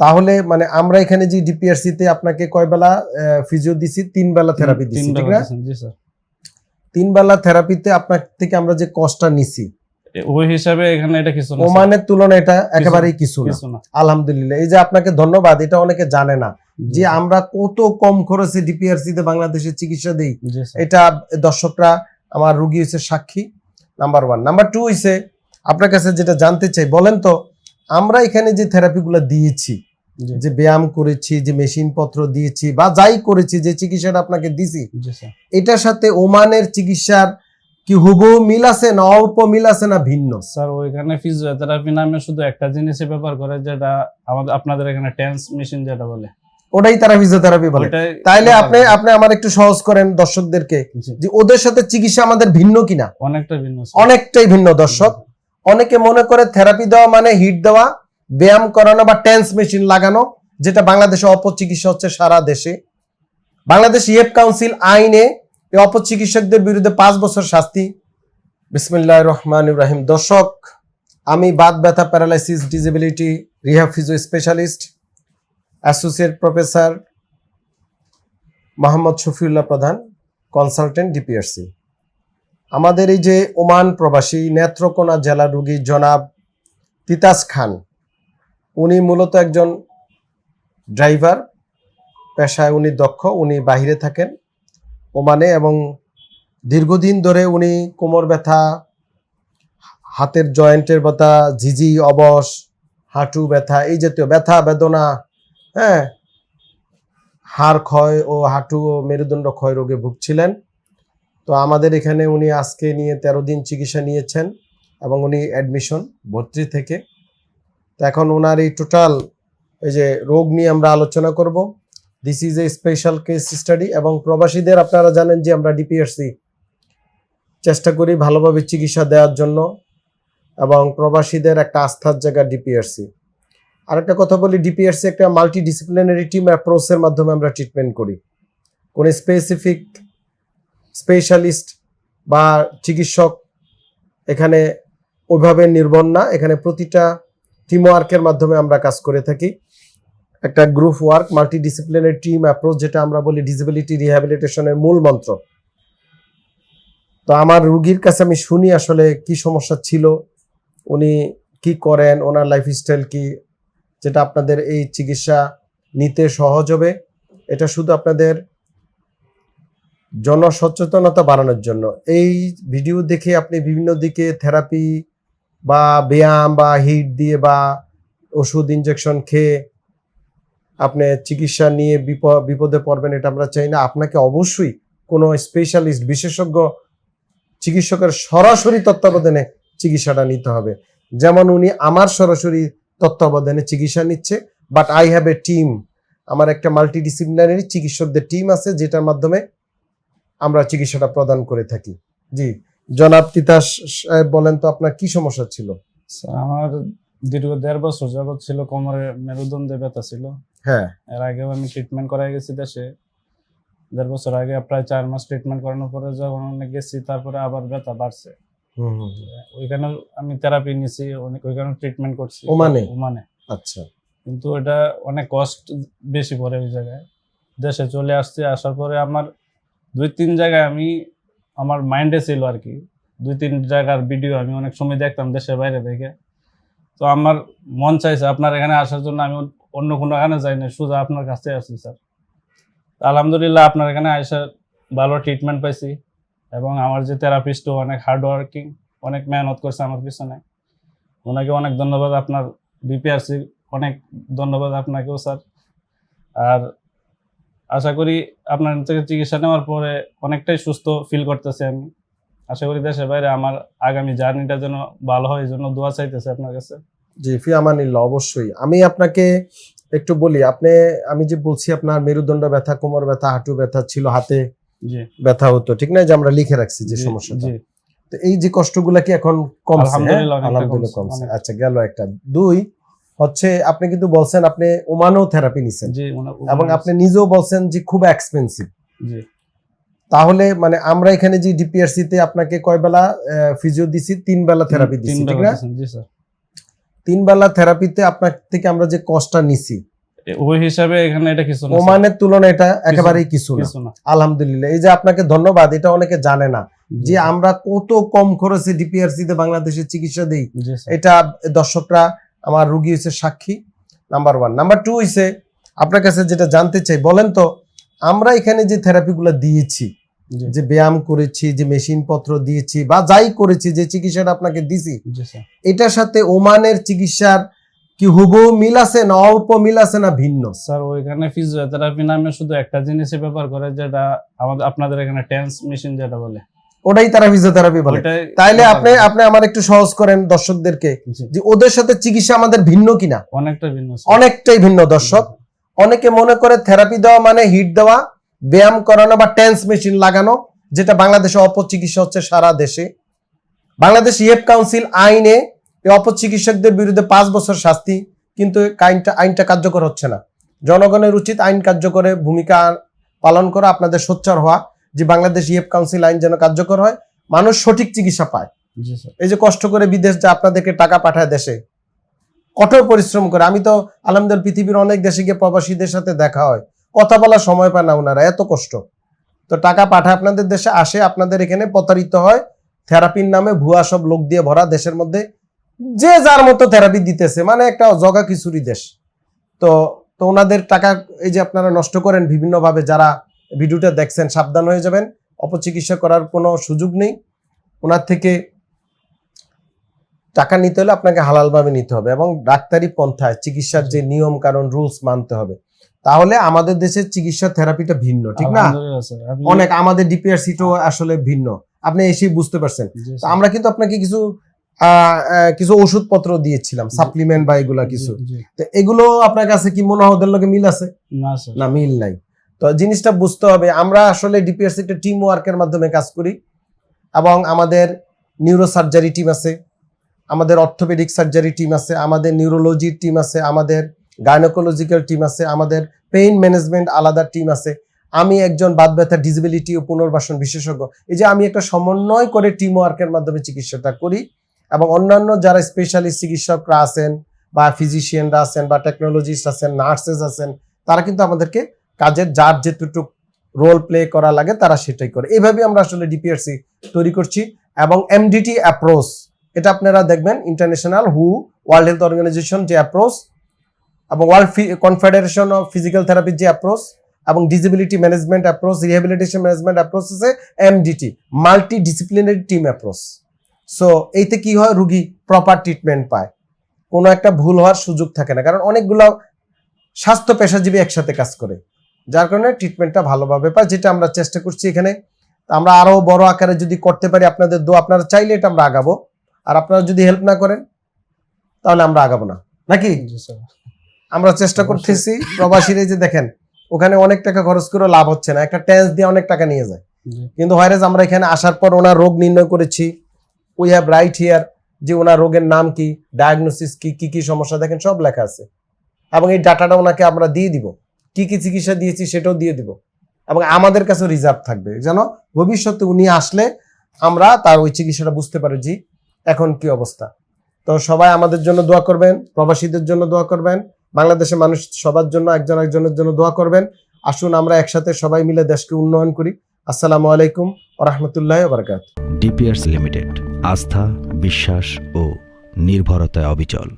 তাহলে মানে আমরা এখানে যে ডিপিআরসি তে আপনাকে কয় বেলা ফিজিও দিছি? তিন বেলা থেরাপি দিছি তিন ঠিক বেলা না? জি স্যার। তিন বেলা থেরাপিতে আপনার থেকে আমরা যে কষ্টটা নিছি ওই হিসাবে এখানে এটা কিছু না ওমানের তুলনায় এটা একেবারেই কিছু না। আলহামদুলিল্লাহ। এই যে আপনাকে ধন্যবাদ এটা অনেকে জানে না। যে আমরা কত কম খরচে ডিপিআরসি তে বাংলাদেশে চিকিৎসা দেই এটা দর্শকরা আমার রুগী হয়েছে সাক্ষী নাম্বার ওয়ান নাম্বার টু হয়েছে আপনার কাছে যেটা জানতে চাই বলেন তো আমরা এখানে যে থেরাপিগুলো দিয়েছি যে ব্যায়াম করেছি যে মেশিন পত্র দিয়েছি বা যাই করেছি যে চিকিৎসাটা আপনাকে দিছি এটার সাথে ওমানের চিকিৎসার কি হুবহু মিল আছে না অল্প মিল আছে না ভিন্ন? স্যার ওইখানে ফিজিওথেরাপি নামে শুধু একটা জিনিসই ব্যবহার করে যেটা আমাদের আপনাদের এখানে টেন্স মেশিন যেটা বলে। ওটাই তারা ফিজিওথেরাপি বলে। তাইলে আপনি আপনি আমার একটু সহজ করেন দর্শকদেরকে যে ওদের সাথে চিকিৎসা আমাদের ভিন্ন কিনা? অনেকটা ভিন্ন অনেকটাই ভিন্ন দর্শক। অনেকে মনে করে থেরাপি দেওয়া মানে হিট দেওয়া ব্যায়াম করানো বা টেন্স মেশিন লাগানো, যেটা বাংলাদেশে অপচিকিৎসা হচ্ছে সারা দেশে। বাংলাদেশ ইয়েপ কাউন্সিল আইনে অপচিকিৎসকদের বিরুদ্ধে পাঁচ বছর শাস্তি। বিসমিল্লাহ রহমান ইব্রাহিম দর্শক, আমি বাত ব্যথা paralysis disability rehab physio specialist associate professor Mohammad Shafiullah প্রধান কনসালটেন্ট ডিপিআরসি আমাদের এই যে ওমান প্রবাসী, নেত্রকোনা জেলা রোগী জনাব তিতাস খান উনি মূলত একজন ড্রাইভার, পেশায় উনি দক্ষ, উনি বাহিরে থাকেন ওমানে এবং দীর্ঘদিন ধরে উনি কোমর ব্যথা, হাতের জয়েন্টের ব্যথা, ঝিঝি, অবশ, হাঁটু ব্যথা, এই জাতীয় ব্যথা, বেদনা হ্যাঁ হাড় ক্ষয় ও হাঁটু ও মেরুদণ্ড ক্ষয় রোগে ভুগছিলেন। তো আমাদের এখানে উনি আজকে নিয়ে তেরো দিন চিকিৎসা নিয়েছেন এবং উনি অ্যাডমিশন ভর্তি থেকে। তো এখন ওনার এই টোটাল এই যে রোগ নিয়ে আমরা আলোচনা করব। This is a special case study এবং প্রবাসীদের আপনারা জানেন যে আমরা ডিপিআরসি চেষ্টা করি ভালোভাবে চিকিৎসা দেওয়ার জন্য এবং প্রবাসীদের একটা আস্থার জায়গা ডিপিআরসি আরেকটা কথা বলি ডিপিআরসি একটা মাল্টি ডিসিপ্লিনারি টিম অ্যাপ্রোচের মাধ্যমে আমরা ট্রিটমেন্ট করি। কোনো স্পেসিফিক স্পেশালিস্ট বা চিকিৎসক এখানে ওইভাবে নির্ভর না, এখানে প্রতিটা টিম ওয়ার্কের মাধ্যমে আমরা কাজ করে থাকি। একটা group work multidisciplinary team approach যেটা আমরা বলি ডিসেবিলিটি রিহ্যাবিলিটেশনের মূল মন্ত্র। তো আমার রুগীর কাছে আমি শুনি আসলে কি সমস্যা ছিল, উনি কি করেন, ওনার লাইফস্টাইল কি, যেটা আপনাদের এই চিকিৎসা নিতে সহজ হবে, এটা শুধু আপনাদের জনসচেতনতা বাড়ানোর জন্য। এই ভিডিও দেখে আপনি বিভিন্ন দিকে থেরাপি বা ব্যায়াম বা হিট দিয়ে বা ওষুধ ইনজেকশন খেয়ে আপনি চিকিৎসা নিয়ে বিপ- বিপদে পড়বেন এটা আমরা চাই না। আপনাকে অবশ্যই কোনো স্পেশালিস্ট বিশেষজ্ঞ চিকিৎসকের সরাসরি তত্ত্বাবধানে চিকিৎসাটা নিতে হবে। যেমন উনি আমার সরাসরি তত্ত্বাবধানে চিকিৎসা নিচ্ছে but I have a team আমার একটা মাল্টিডিসিপ্লিনারি চিকিৎসকদের টিম আছে, যেটার মাধ্যমে আমরা চিকিৎসাটা প্রদান করে থাকি। জি। জনাব তিতাস সাহেব বলেন তো আপনার কি সমস্যা ছিল? আমার দীর্ঘ দেড় বছর যাবৎ ছিল কোমরে মেরুদণ্ডে ব্যথা ছিল। হ্যাঁ। এর আগেও আমি ট্রিটমেন্ট করাই গেছি দেশে। দেড় বছর আগে প্রায় চার মাস ট্রিটমেন্ট করানোর পরে যখন অনেক গেছি তারপরে আবার ব্যথা বাড়ছে। ওইখানে আমি থেরাপি নিছি অনেক ওইখানে ট্রিটমেন্ট করছি। ওমানে? ওমানে। আচ্ছা। কিন্তু এটা অনেক কষ্ট বেশি পড়ে ওই জায়গায়। দেশে চলে আসছে আসার পরে আমার দুই তিন জায়গায় আমি আমার মাইন্ডে ছিল আর কি দুই, তিন জায়গার ভিডিও আমি অনেক সময় দেখতাম দেশের বাইরে থেকে। তো আমার মন চাইছে, আপনার এখানে আসার জন্য আমি অন্য কোনো এখানে যাই না সোজা আপনার কাছে আসছি স্যার। আলহামদুলিল্লাহ আপনার এখানে আসার ভালো ট্রিটমেন্ট পাইছি এবং আমার যে থেরাপিস্টও অনেক হার্ড ওয়ার্কিং অনেক মেহনত করছে আমার পিছনে। ওনাকে অনেক ধন্যবাদ, আপনার বিপিআরসি অনেক ধন্যবাদ আপনাকেও, স্যার। আর আশা করি আপনার থেকে চিকিৎসা নেওয়ার পরে অনেকটাই সুস্থ ফিল করতেছি আমি। আশা করি দেশের বাইরে আমার আগামী জার্নিটা যেন ভালো হয় এই জন্য দোয়া চাইতেছে আপনার কাছে। জি ফি আমানিল্লাহ অবশ্যই। আমি আপনাকে একটু বলি আপনি আমি যে বলছি আপনার মেরুদণ্ড ব্যথা কোমর ব্যথা হাঁটু ব্যথা ছিল হাতে জি। ব্যথা হতো ঠিক না? যে আমরা লিখে রাখছি যে সমস্যাটা। জি। তো এই যে কষ্টগুলা কি এখন কমছে হ্যাঁ? আলহামদুলিল্লাহ, কমছে। আচ্ছা গেল একটা। দুই হচ্ছে আপনি কিন্তু বলছেন আপনি ওমানেও থেরাপি নিছেন। এবং আপনি নিজেও বলছেন যে খুব এক্সপেন্সিভ তাহলে মানে আমরা এখানে যে ডিপিআরসি তে আপনাকে কয় বেলা ফিজিও দিছি? তিন বেলা থেরাপি দিছি ঠিক না? তিন বেলা থেরাপিতে আপনার থেকে আমরা যে কষ্টটা নিছি। ওই হিসাবে এখানে এটা কিছু না ওমানের তুলনায় এটা একেবারেই কিছু না। আলহামদুলিল্লাহ। এই যে আপনাকে ধন্যবাদ এটা অনেকে জানে না। যে আমরা কত কম খরচে ডিপিআরসি তে বাংলাদেশের চিকিৎসা দেই। এটা দর্শকরা আমার রুগী হয়েছে সাক্ষী নাম্বার ওয়ান নাম্বার টু হয়েছে আপনার কাছে যেটা জানতে চাই বলেন তো আমরা এখানে যে থেরাপিগুলো দিয়েছি যে ব্যায়াম করেছি যে মেশিন পত্র দিয়েছি বা যাই করেছি যে চিকিৎসাটা আপনাকে দিছি এটার সাথে ওমানের চিকিৎসার কি হুবহু মিল আছে না অল্প মিল আছে না ভিন্ন? স্যার ওইখানে ফিজিওথেরাপি নামে শুধু একটা জিনিসই ব্যবহার করে যেটা আমাদের আপনাদের এখানে টেন্স মেশিন যেটা বলে। ওটাই তারা ফিজিওথেরাপি বলে। তাইলে আপনি আপনি আমার একটু সহজ করেন দর্শকদেরকে যে ওদের সাথে চিকিৎসা আমাদের ভিন্ন কিনা। অনেকটা ভিন্ন। অনেকটাই ভিন্ন দর্শক। অনেকে মনে করে থেরাপি দেওয়া মানে হিট দেওয়া ব্যায়াম করানো বা টেন্স মেশিন লাগানো যেটা বাংলাদেশে অপচিকিৎসা হচ্ছে সারা দেশে। বাংলাদেশ ইয়েপ কাউন্সিল আইনে অপচিকিৎসকদের বিরুদ্ধে পাঁচ বছর শাস্তি কিন্তু আইনটা আইনটা কার্যকর হচ্ছে না। জনগণের উচিত আইন কার্যকরে ভূমিকা পালন করা আপনাদের সোচ্চার হওয়া। যে বাংলাদেশ ইয়েপ কাউন্সিল আইন যেন কার্যকর হয় মানুষ সঠিক চিকিৎসা পায়। এই যে কষ্ট করে বিদেশ যা আপনাদেরকে টাকা পাঠায় দেশে কঠোর পরিশ্রম করে আমি তো আলহামদুলিল্লাহ পৃথিবীর অনেক দেশে গিয়ে প্রবাসীদের সাথে দেখা হয়। কথা বলার সময় পায় না ওনারা এত কষ্ট। তো টাকা পাঠায় আপনাদের দেশে আসে আপনাদের এখানে প্রতারিত হয় থেরাপির নামে ভুয়া সব লোক দিয়ে ভরা দেশের মধ্যে যে যার মতো থেরাপি দিতেছে মানে একটা জগা খিচুড়ি দেশ। তো তো ওনাদের টাকা এই যে আপনারা নষ্ট করেন বিভিন্নভাবে যারা ভিডিওটা দেখছেন সাবধান হয়ে যাবেন। অপচিকিৎসা করার কোনো সুযোগ নেই। ওনার থেকে টাকা নিতে হলে আপনাকে হালালভাবে নিতে হবে এবং ডাক্তারি পন্থায় চিকিৎসার যে নিয়ম কারণ রুলস মানতে হবে। তাহলে আমাদের দেশের চিকিৎসা থেরাপিটা ভিন্ন ঠিক না? অনেক আমাদের ডিপিআরসিটাও আসলে ভিন্ন। আপনি এসেই বুঝতে পারছেন। আমরা কিন্তু আপনাকে কিছু কিছু ওষুধপত্র দিয়েছিলাম সাপ্লিমেন্ট বা এগুলা কিছু। তো এগুলো আপনার কাছে কি মনে হয় ওদের লোকে মিল আছে? না মিল নাই। তো জিনিসটা বুঝতে হবে, আমরা আসলে ডিপিআরসি একটা টিম ওয়ার্কের মাধ্যমে কাজ করি এবং আমাদের নিউরো সার্জারি টিম আছে, আমাদের অর্থোপেডিক সার্জারি টিম আছে, আমাদের নিউরোলজির টিম আছে, আমাদের গাইনোকোলজিক্যাল টিম আছে, আমাদের পেইন ম্যানেজমেন্ট আলাদা টিম আছে। আমি একজন বাদ ব্যথা ডিসেবিলিটি ও পুনর্বাসন বিশেষজ্ঞ, এই যে আমি একটা সমন্বয় করে টিম ওয়ার্কের মাধ্যমে চিকিৎসাটা করি এবং অন্যান্য যারা স্পেশালিস্ট চিকিৎসকরা আছেন বা ফিজিশিয়ানরা আছেন বা টেকনোলজিস্ট আছেন নার্সেস আছেন, তারা কিন্তু আমাদেরকে কাজের যার যেটুকু রোল প্লে করা লাগে তারা সেটাই করে। এইভাবে আমরা আসলে ডিপিআরসি তৈরি করছি এবং এমডিটি অ্যাপ্রোচ এটা আপনারা দেখবেন ইন্টারন্যাশনাল হু ওয়ার্ল্ড হেলথ অর্গানাইজেশন যে অ্যাপ্রোচ এবং ওয়ার্ল্ড কনফেডারেশন অফ ফিজিক্যাল থেরাপির যে অ্যাপ্রোচ এবং disability management approach rehabilitation management approach আছে MDT multidisciplinary team approach so এইতে কি হয়? রুগী প্রপার ট্রিটমেন্ট পায়। কোনো একটা ভুল হওয়ার সুযোগ থাকে না। কারণ অনেকগুলো স্বাস্থ্য পেশাজীবী একসাথে কাজ করে। যার কারণে ট্রিটমেন্টটা ভালোভাবে পায় যেটা আমরা চেষ্টা করছি এখানে। তা আমরা আরও বড় আকারে যদি করতে পারি আপনাদের দো আপনারা চাইলে এটা আমরা আগাবো। আর আপনারা যদি হেল্প না করেন তাহলে আমরা আগাবো না। নাকি? আমরা চেষ্টা করতেছি। প্রবাসীরা যে দেখেন ওখানে অনেক টাকা খরচ করে লাভ হচ্ছে না। একটা টেন্স দিয়ে অনেক টাকা নিয়ে যায়। কিন্তু হয়রাজ আমরা এখানে আসার পর ওনার রোগ নির্ণয় করেছি। উই হ্যাভ রাইট হিয়ার যে ওনার রোগের নাম কি ডায়াগনোসিস কি কি কি সমস্যা দেখেন সব লেখা আছে। এবং এই ডাটাটা ওনাকে আমরা দিয়ে দিব। কি কি চিকিৎসা দিয়েছি সেটাও দিয়ে দিব। এবং আমাদের কাছে রিজার্ভ থাকবে। যেন ভবিষ্যতে উনি আসলে আমরা তার ওই চিকিৎসাটা বুঝতে পারি যে এখন কি অবস্থা। তো সবাই আমাদের জন্য দোয়া করবেন, প্রবাসীদের জন্য দোয়া করবেন, বাংলাদেশের মানুষ সবার জন্য, একজন একজনের জন্য দোয়া করবেন। আসুন আমরা একসাথে সবাই মিলে দেশকে উন্নয়ন করি। আসসালামু আলাইকুম রহমতুল্লাহ বারকাত ডিপিআরস লিমিটেড, আস্থা, বিশ্বাস ও নির্ভরতায় অবিচল।